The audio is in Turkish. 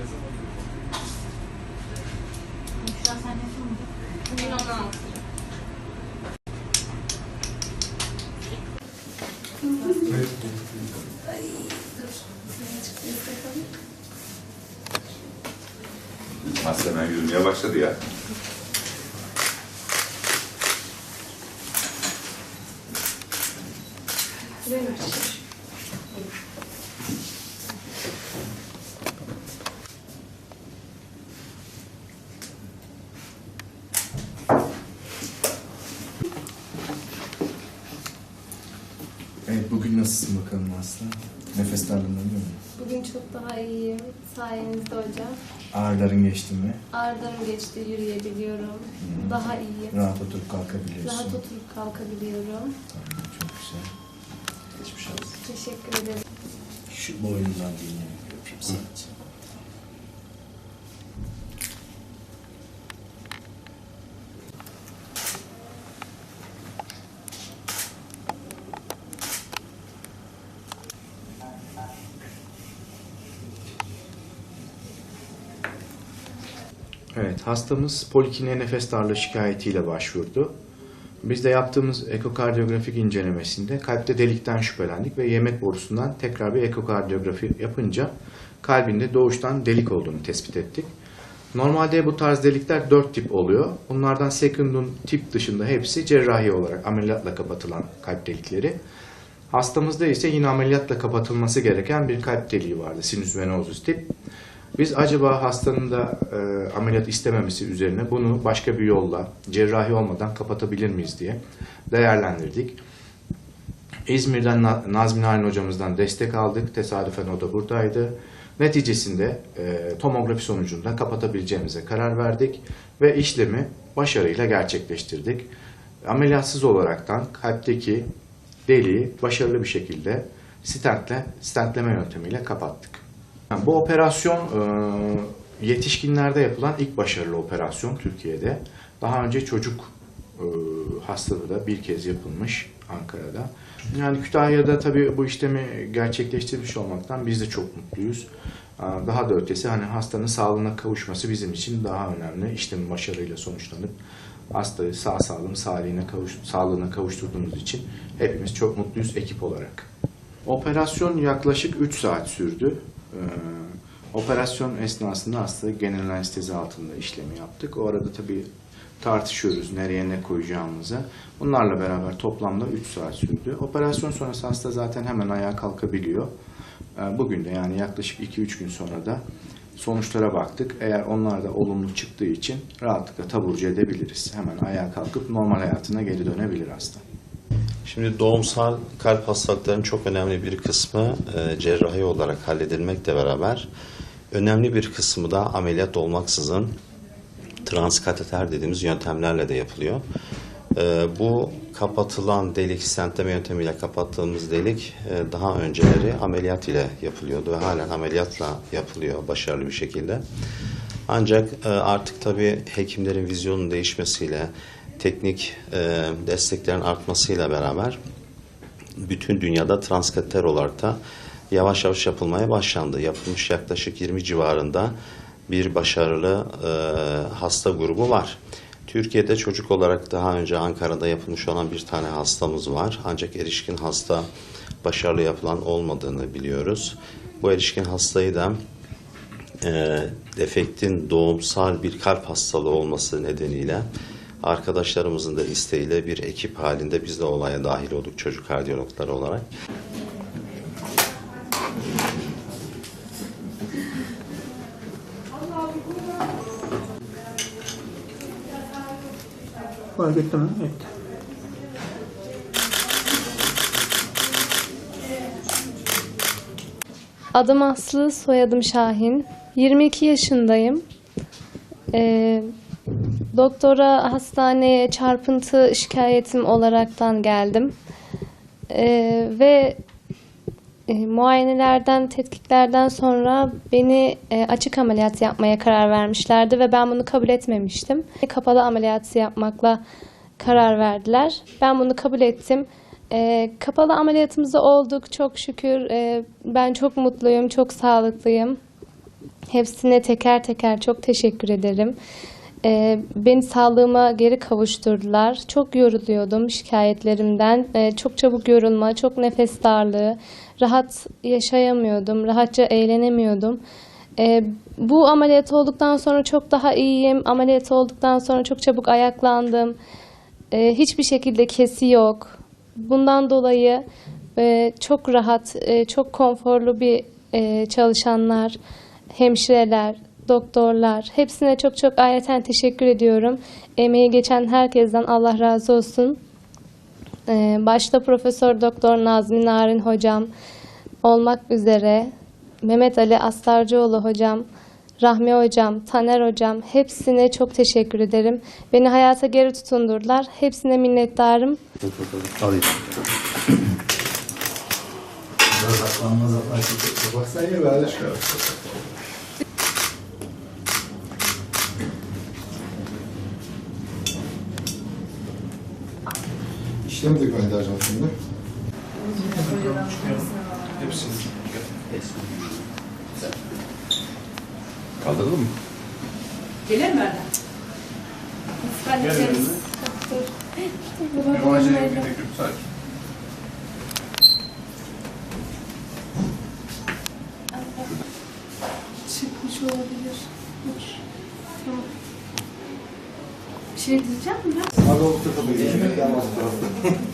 An sen ne yapıyorsun? Bugün 16. Hasta hemen yürümeye başladı ya. Evet bugün nasılsın bakalım Aslı? Nefes değil mi? Bugün çok daha iyiyim. Sayenizde hocam. Ağrıların geçti mi? Ağrılarım geçti, yürüyebiliyorum. Daha iyiyim. Rahat oturup kalkabiliyorsun. Rahat oturup kalkabiliyorum. Tamam, çok güzel. Geçmiş olsun. Teşekkür ederim. Şu boynundan dinleyin. Öpeyim sadece. Evet, hastamız polikine nefes darlığı şikayetiyle başvurdu. Biz de yaptığımız ekokardiyografik incelemesinde kalpte delikten şüphelendik ve yemek borusundan tekrar bir ekokardiyografi yapınca kalbinde doğuştan delik olduğunu tespit ettik. Normalde bu tarz delikler dört tip oluyor. Bunlardan secondum tip dışında hepsi cerrahi olarak ameliyatla kapatılan kalp delikleri. Hastamızda ise yine ameliyatla kapatılması gereken bir kalp deliği vardı, sinüs venosus tip. Biz acaba hastanın da e, ameliyat istememesi üzerine bunu başka bir yolla, cerrahi olmadan kapatabilir miyiz diye değerlendirdik. İzmir'den Na- Nazmi Narin hocamızdan destek aldık. Tesadüfen o da buradaydı. Neticesinde e, tomografi sonucunda kapatabileceğimize karar verdik ve işlemi başarıyla gerçekleştirdik. Ameliyatsız olaraktan kalpteki deliği başarılı bir şekilde stentle, stentleme yöntemiyle kapattık. Bu operasyon e, yetişkinlerde yapılan ilk başarılı operasyon Türkiye'de. Daha önce çocuk e, hastalığı da bir kez yapılmış Ankara'da. Yani Kütahya'da tabii bu işlemi gerçekleştirmiş olmaktan biz de çok mutluyuz. E, Daha da ötesi hani hastanın sağlığına kavuşması bizim için daha önemli. İşlemin başarıyla sonuçlanıp hastayı sağ salim sağlığına, kavuş, sağlığına kavuşturduğumuz için hepimiz çok mutluyuz ekip olarak. Operasyon yaklaşık 3 saat sürdü. Ee, operasyon esnasında hasta genel anestezi altında işlemi yaptık. O arada tabii tartışıyoruz nereye ne koyacağımızı. Bunlarla beraber toplamda 3 saat sürdü. Operasyon sonrası hasta zaten hemen ayağa kalkabiliyor. Ee, bugün de yani yaklaşık 2-3 gün sonra da sonuçlara baktık. Eğer onlar da olumlu çıktığı için rahatlıkla taburcu edebiliriz. Hemen ayağa kalkıp normal hayatına geri dönebilir hasta. Şimdi doğumsal kalp hastalıklarının çok önemli bir kısmı e, cerrahi olarak halledilmekle beraber önemli bir kısmı da ameliyat olmaksızın transkateter dediğimiz yöntemlerle de yapılıyor. E, bu kapatılan delik, stentleme yöntemiyle kapattığımız delik e, daha önceleri ameliyat ile yapılıyordu ve halen ameliyatla yapılıyor başarılı bir şekilde. Ancak e, artık tabii hekimlerin vizyonun değişmesiyle, teknik e, desteklerin artmasıyla beraber bütün dünyada transkater olarak da yavaş yavaş yapılmaya başlandı. Yapılmış yaklaşık 20 civarında bir başarılı e, hasta grubu var. Türkiye'de çocuk olarak daha önce Ankara'da yapılmış olan bir tane hastamız var. Ancak erişkin hasta başarılı yapılan olmadığını biliyoruz. Bu erişkin hastayı da e, defektin doğumsal bir kalp hastalığı olması nedeniyle arkadaşlarımızın da isteğiyle bir ekip halinde biz de olaya dahil olduk çocuk kardiyologları olarak. Fark etti mi? Adım Aslı, soyadım Şahin. 22 yaşındayım. Ee, doktora hastaneye çarpıntı şikayetim olaraktan geldim. Ee, ve e, muayenelerden, tetkiklerden sonra beni e, açık ameliyat yapmaya karar vermişlerdi ve ben bunu kabul etmemiştim. Kapalı ameliyatı yapmakla karar verdiler. Ben bunu kabul ettim. E, kapalı ameliyatımızda olduk çok şükür. E, ben çok mutluyum, çok sağlıklıyım. Hepsine teker teker çok teşekkür ederim. Ee, beni sağlığıma geri kavuşturdular. Çok yoruluyordum şikayetlerimden. Ee, çok çabuk yorulma, çok nefes darlığı, rahat yaşayamıyordum, rahatça eğlenemiyordum. Ee, bu ameliyat olduktan sonra çok daha iyiyim. Ameliyat olduktan sonra çok çabuk ayaklandım. Ee, hiçbir şekilde kesi yok. Bundan dolayı e, çok rahat, e, çok konforlu bir e, çalışanlar, hemşireler, doktorlar hepsine çok çok ayrıca teşekkür ediyorum. Emeği geçen herkesten Allah razı olsun. Ee, başta Profesör Doktor Nazmi Narin hocam olmak üzere Mehmet Ali Astarcıoğlu hocam, Rahmi hocam, Taner hocam hepsine çok teşekkür ederim. Beni hayata geri tutundurdular. Hepsine minnettarım. Alayım. Biraz aklanmaz aklanmaz. Baksana ya böyle İşlemi de göndereceğim şimdi. Kaldıralım mı? Gelir mi Erdem? Ben Yuvacıya gidelim sadece. Çıkmış olabilir. Tamam. Bir şey diyeceğim mi ben? あのちょっと右にます。